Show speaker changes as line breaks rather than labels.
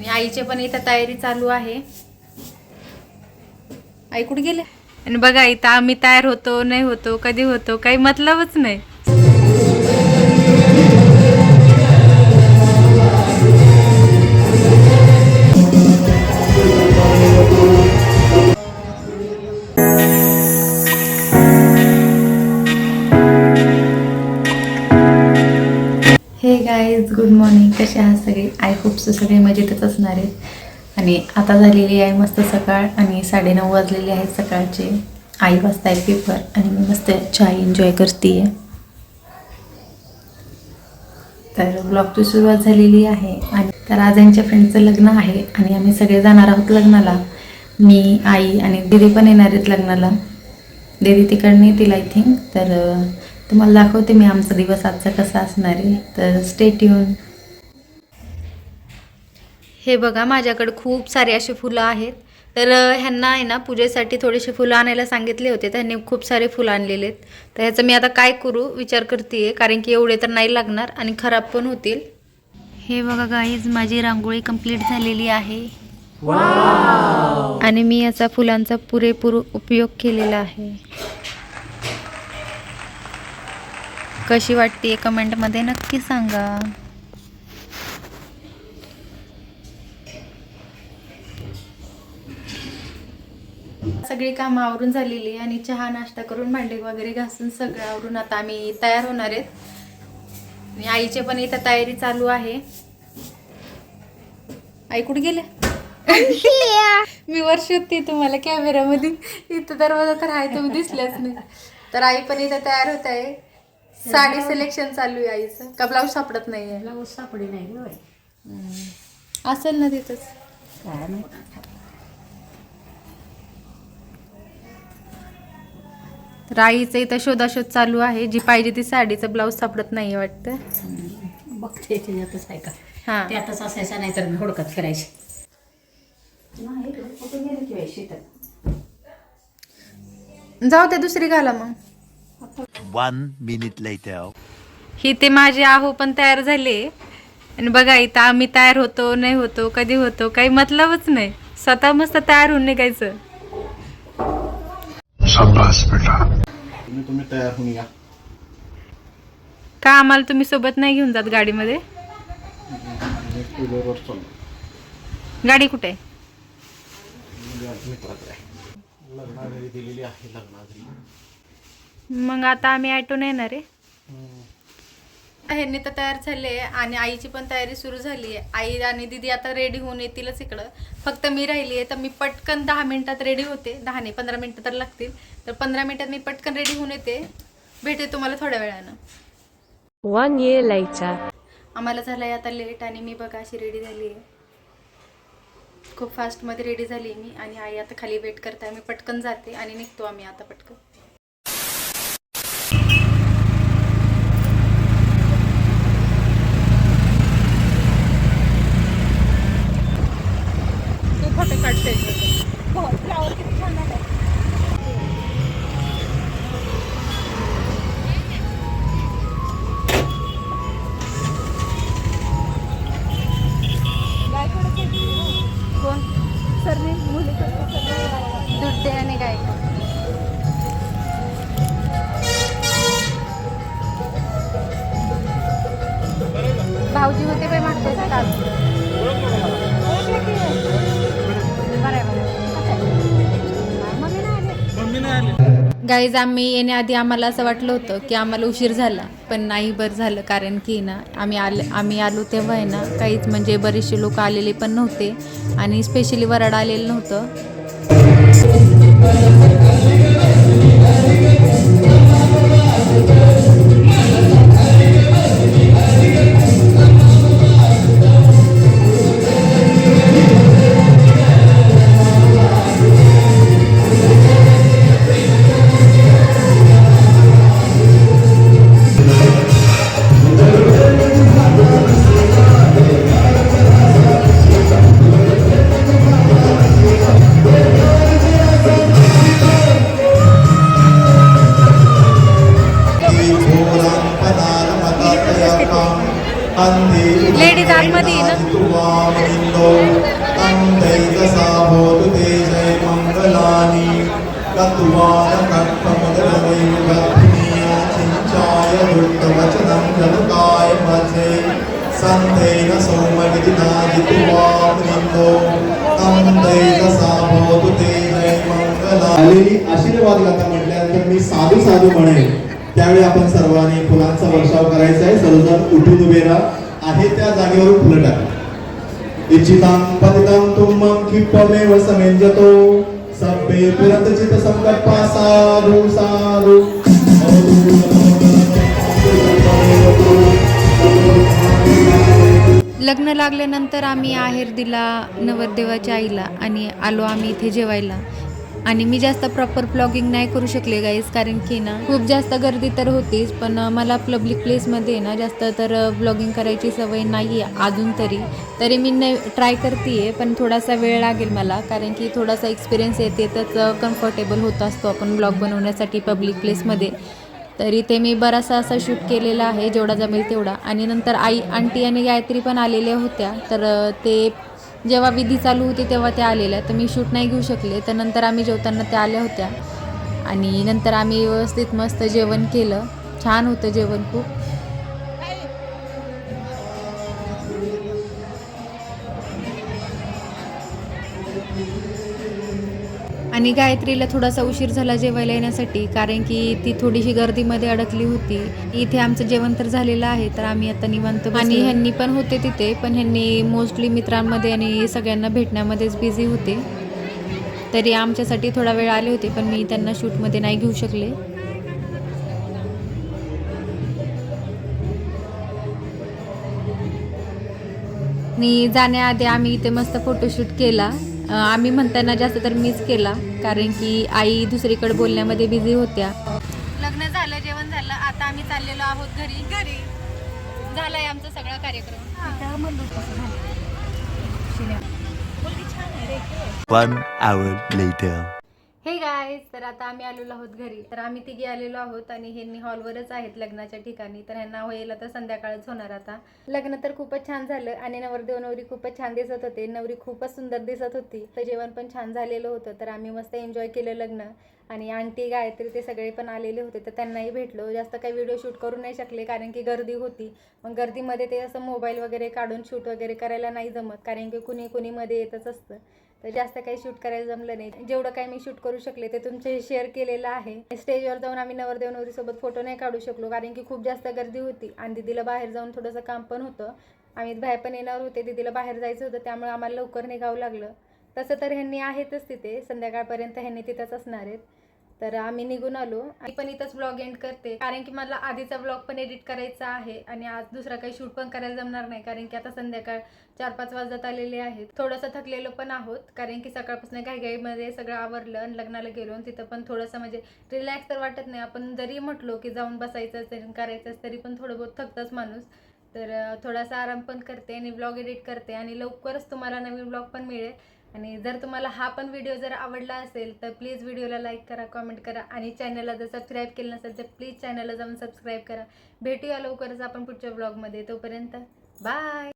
आणि आईचे पण इथं तयारी चालू आहे. आई कुठे गेले आणि बघा इथं आम्ही तयार होतो नाही होतो कधी होतो काही मतलबच नाही. कसे आहात सगळे. आय होप सगळे मजेतच असणार आहेत आणि आता झालेली आहे मस्त सकाळ आणि साडेनऊ वाजलेले आहेत सकाळचे. आई वाजताय आहे पेपर आणि मी मस्त चाय एन्जॉय करते तर ब्लॉगची सुरुवात झालेली आहे. आणि तर आज यांच्या फ्रेंडचं लग्न आहे आणि आम्ही सगळे जाणार आहोत लग्नाला. मी आई आणि दिदी पण येणार आहेत लग्नाला. दिदी तिकडनं येतील आय थिंक तर तुम्हाला दाखवते मी आमचा दिवस आजचा कसा असणार आहे. तर स्टेट येऊन हे बघा माझ्याकडे खूप सारे असे फुलं आहेत. तर ह्यांना आहे ना पूजेसाठी थोडेसे फुलं आणायला सांगितले होते. त्यांनी खूप सारे फुलं आणलेले आहेत. तर ह्याचं मी आता काय करू विचार करते कारण की एवढे तर नाही लागणार आणि खराब पण होतील. हे बघा गाईज माझी रांगोळी कंप्लीट झालेली आहे. आणि मी याचा फुलांचा पुरेपूर उपयोग केलेला आहे. कशी वाटते कमेंटमध्ये नक्की सांगा. सगळी कामं आवरून झालेली आणि चहा नाश्ता करून भांडे वगैरे घासून सगळं आवरून आता आम्ही तयार होणार आहेत. आणि आईचे पण इथं तयारी चालू आहे. आई कुठे गेले मी वर्ष होती तुम्हाला कॅमेरामध्ये इथं दरवाजा तर आहे तुम्ही दिसल्याच नाही. तर आई पण इथं तयार होत आहे. साडी सिलेक्शन चालू आहे आईचं. का ब्लाऊज सापडत नाहीये?
ब्लाऊज सापडी नाही.
असेल ना तिथंच. आईचं इथं शोधाशोध चालू आहे. जी पाहिजे ती साडीचं ब्लाऊज सापडत नाही वाटतं.
बघते त्याच्यातच आहे का?
हां.
त्यातच असायचं नाही तर हुडकत फिरायची.
जाऊ ते दुसरी घाला मग.
One minute later.
ही ते माझे आहो पण तयार झाले. आणि बघा इथं आम्ही तयार होतो नाही होतो कधी होतो काही मतलबच नाही. स्वतः मस्त तयार होऊन निघायचं.
तुम्ही तुम्ही तयार होऊन या.
का आम्हाला तुम्ही सोबत नाही घेऊन जात गाडीमध्ये? गाडी कुठे? आहे
दिलेली आहे
मग आता आम्ही ॲटोने येणार आहे. ह्यांनी तर तयार झाले आणि आईची पण तयारी सुरू झाली आहे. आई आणि दिदी आता रेडी होऊन येतीलच इकडं. फक्त मी राहिली आहे तर मी पटकन दहा मिनिटात रेडी होते. दहा नाही पंधरा मिनिटं तर लागतील. तर पंधरा मिनिटात मी पटकन रेडी होऊन येते. भेटे तुम्हाला थोड्या वेळानं.
One year later.
आम्हाला झालं आहे आता लेट आणि मी बघा अशी रेडी झाली आहे. खूप फास्टमध्ये रेडी झाली मी आणि आई आता खाली वेट करताय. मी पटकन जाते आणि निघतो आम्ही आता पटकन. गाईज आम्ही येण्याआधी आम्हाला असं वाटलं होतं की आम्हाला उशीर झाला पण नाही बरं झालं कारण की ना आम्ही आले आम्ही आलो तेव्हा आहे ना काहीच म्हणजे बरेचसे लोक आलेले पण नव्हते आणि स्पेशली वराड आलेलं नव्हतं.
लेडीज आतमध्ये ना. सन्तेन सौमगिनाजित्वामृन्दो तन्तैक सा भवतु ते जय मङ्गला आलेली आशीर्वाद गाथा म्हटल्यानंतर मी साधू साधू म्हणेन. त्यावेळी आपण सर्वांनी फुलांचा वर्षाव करायचा आहे. सर्वजण उठून उभे राहा. आहे त्या जागेवर फुलं टाका इच्छितां पतितं तुमं क्षिप्तमेव समेञ्जतो सभ्ये पुरतचित संकल्पा साधु साधु.
लग्न लागल्यानंतर आम्ही आहेर दिला नवरदेवाच्या आईला आणि आलो आम्ही इथे जेवायला. आणि मी जास्त प्रॉपर ब्लॉगिंग नाही करू शकले गाईज कारण की ना खूप जास्त गर्दी तर होतीच पण मला पब्लिक प्लेसमध्ये ना जास्त तर ब्लॉगिंग करायची सवय नाही आहे अजून तरी. तरी मी न ट्राय करते आहे पण थोडासा वेळ लागेल मला कारण की थोडासा एक्सपिरियन्स येते तर कम्फर्टेबल होत असतो आपण ब्लॉग बनवण्यासाठी पब्लिक प्लेसमध्ये तरी ते मी बराचसा असा शूट केलेला आहे जेवढा जमेल तेवढा. आणि नंतर आई आंटी आणि गायत्री पण आलेल्या होत्या तर ते जेव्हा विधी चालू होती तेव्हा त्या आलेल्या तर मी शूट नाही घेऊ शकले. तर नंतर आम्ही जेवताना त्या आल्या होत्या. आणि नंतर आम्ही व्यवस्थित मस्त जेवण केलं. छान होतं जेवण खूप. आणि गायत्रीला थोडासा उशीर झाला जेवायला येण्यासाठी कारण की ती थोडीशी गर्दीमध्ये अडकली होती. इथे आमचं जेवण तर झालेलं आहे तर आम्ही आता निवांत आणि ह्यांनी पण होते तिथे पण ह्यांनी मोस्टली मित्रांमध्ये आणि सगळ्यांना भेटण्यामध्येच बिझी होते. तरी आमच्यासाठी थोडा वेळ आले होते पण मी त्यांना शूटमध्ये नाही घेऊ शकले. आणि जाण्याआधी आम्ही इथे मस्त फोटोशूट केला. आम्ही म्हणताना जास्त तर मीच केला. कारण की आई दुसरीकडे बोलण्यामध्ये बिझी होत्या. लग्न झालं जेवण झालं आता आम्ही चाललेलो आहोत घरी. घरी. झालाय आमचा सगळा कार्यक्रम.
One hour later.
गाईज तर आता आम्ही आलेलो आहोत घरी. तर आम्ही तिघी आलेलो आहोत आणि ह्यांनी हॉलवरच आहेत लग्नाच्या ठिकाणी. तर ह्यांना होईल तर संध्याकाळच होणार आता. लग्न तर खूपच छान झालं आणि नवरदेव नवरी खूपच छान दिसत होते. नवरी खूपच सुंदर दिसत होती. तर जेवण पण छान झालेलं होतं. तर आम्ही मस्त एन्जॉय केलं लग्न. आणि आंटी गायत्री ते सगळे पण आलेले होते. तर त्यांनाही भेटलो. जास्त काही व्हिडिओ शूट करू नाही शकले कारण की गर्दी होती. मग गर्दीमध्ये ते असं मोबाईल वगैरे काढून शूट वगैरे करायला नाही जमत. कारण की कुणी कुणी मध्ये येतच असतं. तर जास्त काही शूट करायला जमलं नाही. जेवढं काही मी शूट करू शकले ते तुमचे शेअर केलेलं आहे. स्टेजवर जाऊन आम्ही नवरदेव नवरीसोबत फोटो नाही काढू शकलो कारण की खूप जास्त गर्दी होती आणि दिदीला बाहेर जाऊन थोडंसं काम पण होतं. आम्ही बाहेर पण येणार होते दिदीला बाहेर जायचं होतं त्यामुळे आम्हाला लवकर निघावं लागलं. तसं तर ह्यांनी आहेतच तिथे संध्याकाळपर्यंत ह्यांनी तिथंच असणार आहेत. तर आम्ही निघून आलो. आणि पण इथंच ब्लॉग एंड करते. कारण की मला आधीचा ब्लॉग पण एडिट करायचा आहे आणि आज दुसरा काही शूट पण करायला जमणार नाही. कारण की आता संध्याकाळ चार पाच वाजत आलेले आहेत. थोडंसं थकलेलो पण आहोत. कारण की सकाळपासून घाईघाईमध्ये सगळं आवरलं आणि लग्नाला गेलो आणि तिथं पण थोडंसं म्हणजे रिलॅक्स तर वाटत नाही. आपण जरी म्हटलो की जाऊन बसायचं तरी करायचं तरी पण थोडं बहुत थकतंच माणूस. तर थोडासा आराम पण करते आणि ब्लॉग एडिट करते आणि लवकरच तुम्हाला नवीन ब्लॉग पण मिळेल. आणि जर तुम्हाला हा पण व्हिडिओ जर आवडला असेल तर प्लीज व्हिडिओला लाईक करा कमेंट करा आणि चॅनलला जर सबस्क्राईब केलं नसेल तर प्लीज चॅनलला जाऊन सबस्क्राईब करा. भेटूया लवकरच आपण पुढच्या ब्लॉगमध्ये तोपर्यंत बाय